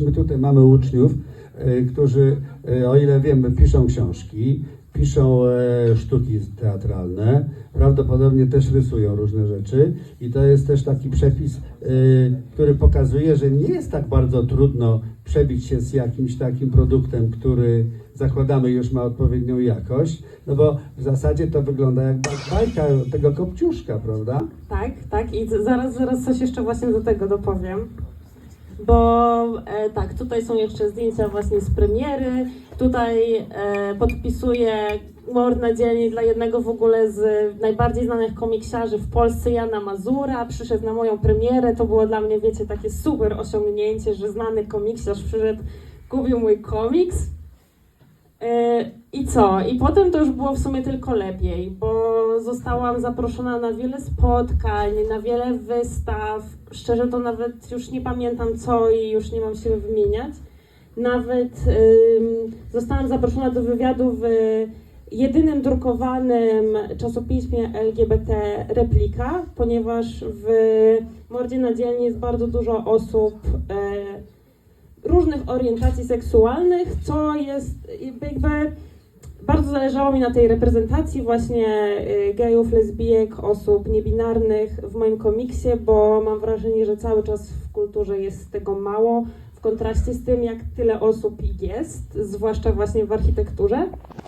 My tutaj mamy uczniów, e, którzy, e, o ile wiemy, piszą książki, piszą e, sztuki teatralne, prawdopodobnie też rysują różne rzeczy i to jest też taki przepis, który pokazuje, że nie jest tak bardzo trudno przebić się z jakimś takim produktem, który zakładamy już ma odpowiednią jakość, no bo w zasadzie to wygląda jak ba- bajka tego kopciuszka, prawda? Tak, tak i zaraz, zaraz coś jeszcze właśnie do tego dopowiem. Bo e, tak, tutaj są jeszcze zdjęcia właśnie z premiery. Tutaj e, podpisuję mord dzielni dla jednego w ogóle z najbardziej znanych komiksiarzy w Polsce, Jana Mazura. Przyszedł na moją premierę. To było dla mnie, wiecie, takie super osiągnięcie, że znany komiksiarz przyszedł, kupił mój komiks. E, I co? I potem to już było w sumie tylko lepiej, bo zostałam zaproszona na wiele spotkań, na wiele wystaw. Szczerze to nawet już nie pamiętam co i już nie mam siły wymieniać. Nawet ym, zostałam zaproszona do wywiadu w jedynym drukowanym czasopiśmie LGBT Replika, ponieważ w Mordzie na dzielni jest bardzo dużo osób e, różnych orientacji seksualnych, co jest jakby bardzo zależało mi na tej reprezentacji właśnie y, gejów, lesbijek, osób niebinarnych w moim komiksie, bo mam wrażenie, że cały czas w kulturze jest tego mało, w kontraście z tym, jak tyle osób jest, zwłaszcza właśnie w architekturze.